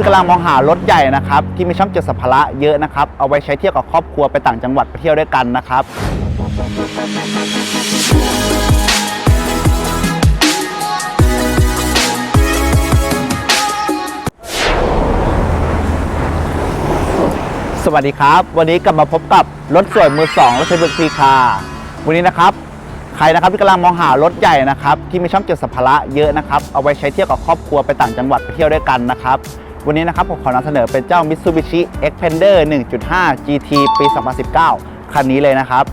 ที่กำลังมองหารถใหญ่นะครับที่มีช่องเก็บสัมภาระเยอะนะครับเอาไว้ใช้เที่ยวกับครอบครัวไปต่างจังหวัดไปเที่ยวด้วยกันนะครับ สวัสดีครับ วันนี้กลับมาพบกับรถสวยมือสองรถไฟเบิร์ซีคาวันนี้นะครับใครนะครับที่กำลังมองหารถใหญ่นะครับที่มีช่องเก็บสัมภาระเยอะนะครับเอาไว้ใช้เที่ยวกับครอบครัวไปต่างจังหวัดไปเที่ยวด้วยกันนะครับ วันนี้นะครับผมขอนำเสนอเป็นเจ้า Mitsubishi Xpander 1.5 GT ปี 2019 คันนี้เลยนะครับ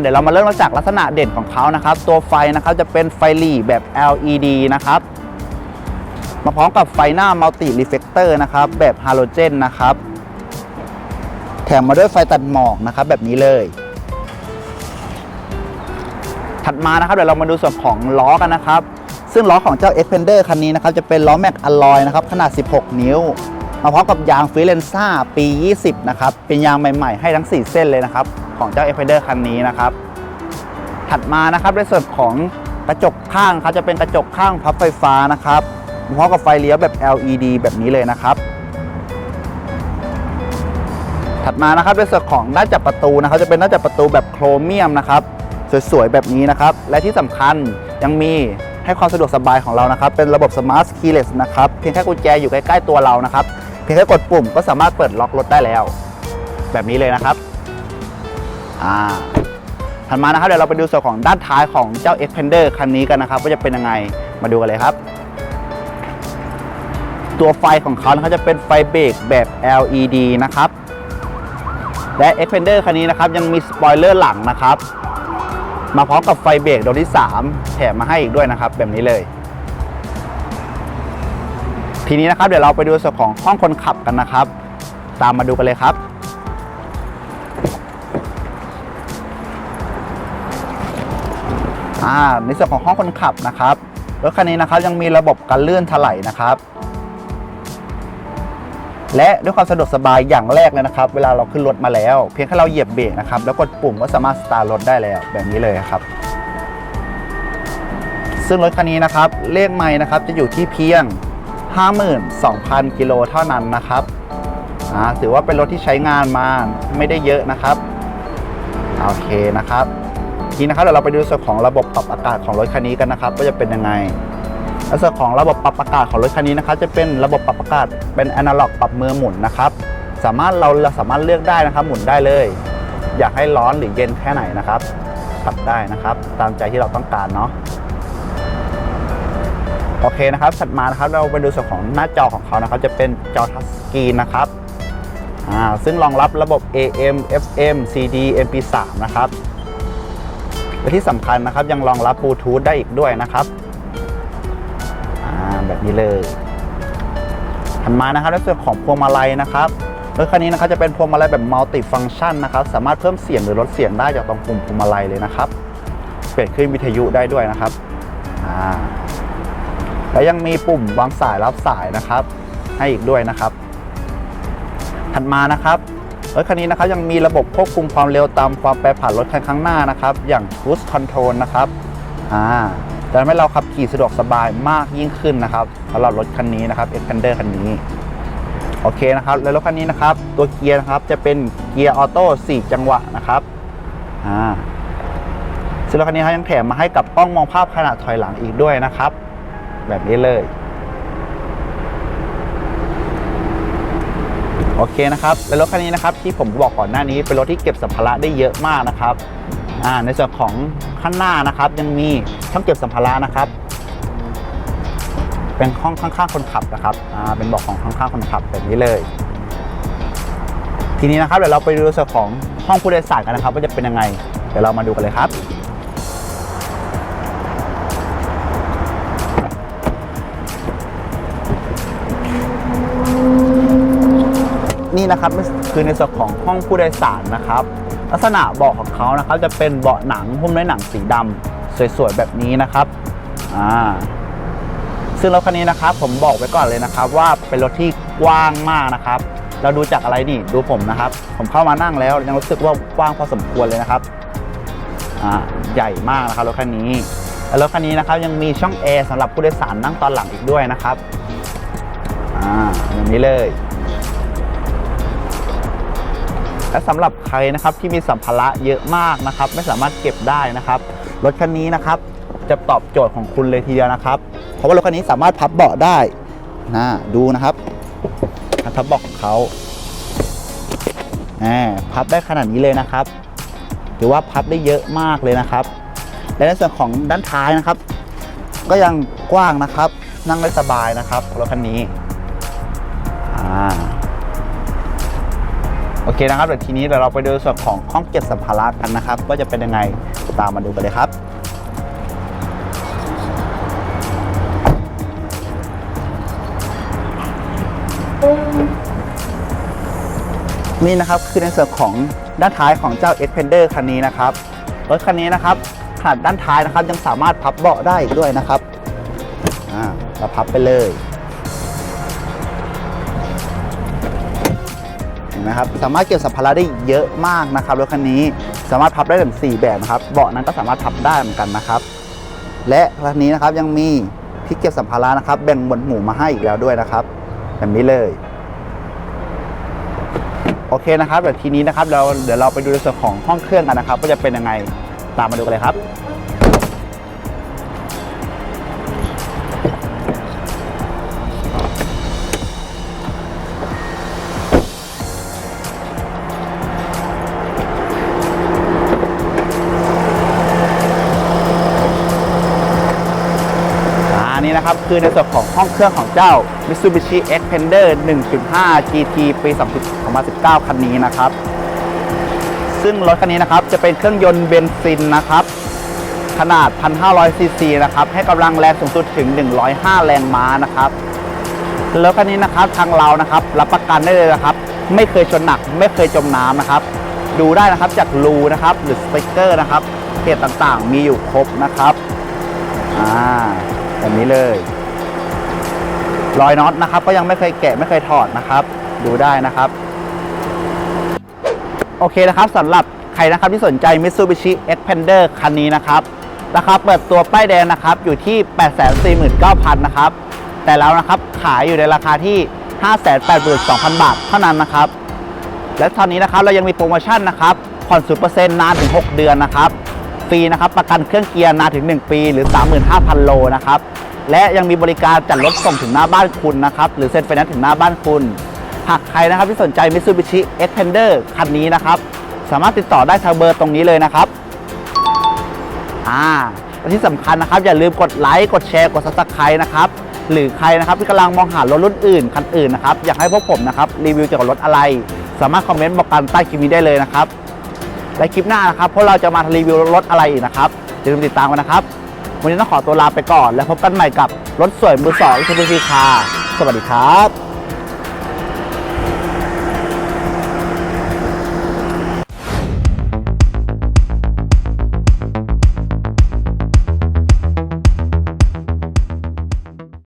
เดี๋ยวเรามาเริ่มจากลักษณะเด่นของเขานะครับ ตัวไฟนะครับจะเป็นไฟหลีแบบ LED นะครับ มาพร้อมกับไฟหน้า Multi Reflector นะครับ แบบฮาโลเจนนะครับ แถมมาด้วยไฟตัดหมอกนะครับ แบบนี้เลยถัดมานะครับเดี๋ยวเรามาดูส่วนของล้อกันนะครับ ซึ่งล้อของเจ้า Xpander คันนี้นะครับจะเป็นล้อแม็กอลลอยนะครับขนาด 16 นิ้ว มาพร้อมกับยางฟิเลนซ่าปี 20 นะครับเป็นยางใหม่ๆให้ทั้ง 4 เส้นเลยนะครับของเจ้า Xpander คันนี้นะครับถัดมานะครับในส่วนของกระจกข้างครับจะเป็นกระจกข้างพับไฟฟ้านะครับมาพร้อมกับไฟเลี้ยวแบบ LED แบบนี้เลยนะครับ ถัดมานะครับในส่วนของด้าจับประตูนะครับ จะเป็นด้าจับประตูแบบโครเมียมนะครับ สวยๆแบบนี้นะครับ และที่สำคัญยังมี ให้ความสะดวกสบายของเรานะครับ เป็นระบบ Smart Keyless นะครับ เพียงแค่กุญแจอยู่ใกล้ ๆ ตัวเรานะครับ เพียงแค่กดปุ่มก็สามารถเปิดล็อกรถได้แล้ว แบบนี้เลยนะครับอ่าถัดมานะครับเดี๋ยวเราไปดูส่วนของด้านท้ายของเจ้า Xpander คันนี้กันนะครับว่าจะเป็นยังไงมาดูกันเลยครับ ตัวไฟของเขานะครับจะเป็นไฟเบรกแบบ LED นะครับและ Xpander คันนี้นะครับยังมีสปอยเลอร์หลังนะครับ มาพร้อมกับไฟเบรกดวงที่ 3 แถมมาให้อีกด้วยนะครับ แบบนี้เลย ทีนี้นะครับเดี๋ยวเราไปดูส่วนของห้องคนขับกันนะครับ ตามมาดูกันเลยครับในส่วนของห้องคนขับนะครับรถคันนี้นะครับยังมีระบบการเลื่อนถลายนะครับ และด้วยความสะดวกสบายอย่างแรกเลยนะครับ เวลาเราขึ้นรถมาแล้ว เพียงแค่เราเหยียบเบรกนะครับแล้วกดปุ่มก็สามารถสตาร์ทรถได้แล้วแบบนี้เลยครับ ซึ่งรถคันนี้นะครับเลขไม้นะครับจะอยู่ที่เพียง 52,000 กิโลเท่านั้นนะครับอาถือว่าเป็นรถที่ใช้งานมาไม่ได้เยอะนะครับโอเคนะครับทีนี้นะครับเดี๋ยวเราไปดูส่วนของระบบปรับอากาศของรถคันนี้กันนะครับว่าจะเป็นยังไง ลักษณะของระบบปรับอากาศของรถคันนี้นะครับจะเป็นระบบปรับอากาศเป็นแอนาล็อกปรับมือหมุนนะครับสามารถเราเราสามารถเลือกได้นะครับ หมุนได้เลย อยากให้ร้อนหรือเย็นแค่ไหนนะครับปรับได้นะครับ ตามใจที่เราต้องการเนาะโอเคนะครับถัดมานะครับเราไปดูส่วนของหน้าจอของเขานะครับ จะเป็นจอทัชสกรีนนะครับซึ่งรองรับระบบ AM FM CD MP3 นะครับและที่สำคัญนะครับยังรองรับบลูทูธได้อีกด้วยนะครับ อ่าแบบนี้เลยถัดมานะครับในส่วนของพวงมาลัยนะครับรถคันนี้นะครับจะเป็นพวงมาลัยแบบมัลติฟัง c t ชันนะครับ สามารถเพิ่มเสียงหรือลดเสียงได้จากตรงปุ่มพวงมาลัยเลยนะครับ เปลี่ยนขึ้นวิทยุได้ด้วยนะครับอ่าแล้วยังมีปุ่มวางสายรับสายนะครับ ให้อีกด้วยนะครับ ถัดมานะครับรถคันนี้นะครับยังมีระบบควบคุมความเร็วตามความแปรผันรถคันข้างหน้านะครับ อย่าง Cruise Control นะครับอ่า จะทำให้เราขับขี่สะดวกสบายมากยิ่งขึ้นนะครับสำหรับรถคันนี้นะครับ Xpander คันนี้โอเคนะครับแล้วรถคันนี้นะครับ ตัวเกียร์นะครับจะเป็นเกียร์ออโต้4จังหวะนะครับอ่าซึ่งรถคันนี้เขายังแถมมาให้กับกล้องมองภาพขณะถอยหลังอีกด้วยนะครับ แบบนี้เลยโอเคนะครับและรถคันนี้นะครับที่ผมบอกก่อนหน้านี้เป็นรถที่เก็บสัมภาระได้เยอะมากนะครับ ในส่วนของข้างหน้านะครับ ยังมีช่องเก็บสัมภาระนะครับ เป็นห้องข้างๆคนขับนะครับเป็นบอกของข้างๆคนขับแบบนี้เลย ทีนี้นะครับเดี๋ยวเราไปดูส่วนของห้องผู้โดยสารกันนะครับ ว่าจะเป็นยังไง เดี๋ยวเรามาดูกันเลยครับนี่นะครับคือในส่วนของห้องผู้โดยสารนะครับ ลักษณะเบาะของเขานะครับ จะเป็นเบาะหนังหุ้มด้วยหนังสีดำสวยๆแบบนี้นะครับอ่าซึ่งรถคันนี้นะครับ ผมบอกไว้ก่อนเลยนะครับ ว่าเป็นรถที่กว้างมากนะครับ เราดูจากอะไรนี่ดูผมนะครับ ผมเข้ามานั่งแล้วยังรู้สึกว่ากว้างพอสมควรเลยนะครับอ่าใหญ่มากนะครับรถคันนี้และรถคันนี้นะครับยังมีช่องแอร์สำหรับผู้โดยสารนั่งตอนหลังอีกด้วยนะครับอ่านี้เลย และสำหรับใครนะครับที่มีสัมภาระเยอะมากนะครับ ไม่สามารถเก็บได้นะครับ รถคันนี้นะครับจะตอบโจทย์ของคุณเลยทีเดียวนะครับ เพราะว่ารถคันนี้สามารถพับเบาะได้นะดูนะครับพับเบาะของเขาแหมพับได้ขนาดนี้เลยนะครับถือว่าพับได้เยอะมากเลยนะครับ และในส่วนของด้านท้ายนะครับ ก็ยังกว้างนะครับ นั่งได้สบายนะครับรถคันนี้อ่า โอเคนะครับเดี๋ยวทีนี้เดี๋ยวเราไปดูส่วนของห้องเก็บสัมภาระกันนะครับว่าจะเป็นยังไงตามมาดูกันเลยครับนี่นะครับคือในส่วนของด้านท้ายของเจ้า e x p e n d e r คันนี้นะครับรถคันนี้นะครับขนาดด้านท้ายนะครับยังสามารถพับเบาะได้อีกด้วยนะครับอ่าเราพับไปเลย ห็นไหมครับสามารถเก็บสัมภาระได้เยอะมากนะครับรถคันนี้สามารถพับได้ถึง4แบบนะครับเบาะนั้นก็สามารถพับได้เหมือนกันนะครับ และคันนี้นะครับยังมีที่เก็บสัมภาระนะครับ แบ่งหมวดหมู่มาให้อีกแล้วด้วยนะครับ แบบนี้เลยโอเคนะครับเดี๋ยวทีนี้นะครับเราเดี๋ยวเราไปดูในส่วนของห้องเครื่องกันนะครับว่าจะเป็นยังไงตามมาดูกันเลยครับ นี้นะครับ คือในส่วนของห้องเครื่องของเจ้า Mitsubishi Xpander 1.5 GT ปี2019 คันนี้นะครับ ซึ่งรถคันนี้นะครับจะเป็นเครื่องยนต์เบนซินนะครับ ขนาด 1,500 ซีซีนะครับ ให้กำลังแรงสูงสุดถึง 105 แรงม้านะครับรถคันนี้นะครับทางเรานะครับรับประกันได้เลยนะครับ ไม่เคยชนหนักไม่เคยจมน้ำนะครับ ดูได้นะครับจากรูนะครับหรือสติกเกอร์นะครับเขตต่างๆ มีอยู่ครบนะครับ อ่า แบบนี้เลย รอยน็อตนะครับ ก็ยังไม่เคยแกะไม่เคยถอดนะครับ ดูได้นะครับ โอเคนะครับสำหรับใครนะครับที่สนใจ Mitsubishi Xpander คันนี้นะครับราคาเปิดตัวป้ายแดงนะครับ อยู่ที่ 849,000 นะครับ แต่แล้วนะครับขายอยู่ในราคาที่ 582,000 บาทเท่านั้นนะครับ และตอนนี้นะครับเรายังมีโปรโมชั่นนะครับผ่อน0%นานถึง 6 เดือนนะครับ ฟรีนะครับ ประกันเครื่องเกียร์นานถึง 1 ปี หรือ 35,000 โลนะครับ และยังมีบริการจัดรถส่งถึงหน้าบ้านคุณนะครับ หรือเซ็นไฟแนนซ์ถึงหน้าบ้านคุณ หากใครนะครับที่สนใจ Mitsubishi Xpander คันนี้นะครับ สามารถติดต่อได้ทางเบอร์ตรงนี้เลยนะครับ อ่าที่สำคัญนะครับ อย่าลืมกดไลค์กดแชร์กด subscribe นะครับ หรือใครนะครับที่กำลังมองหารถรุ่นอื่นคันอื่นนะครับ อยากให้พวกผมนะครับรีวิวเกี่ยวกับรถอะไร สามารถคอมเมนต์บอกกันใต้คลิปนี้ได้เลยนะครับ และคลิปหน้านะครับพวกเราจะมารีวิวรถอะไรอีกนะครับอย่าลืมติดตามกันนะครับ วันนี้ต้องขอตัวลาไปก่อน แล้วพบกันใหม่กับรถสวยมือสองที่พีคาสวัสดีครับ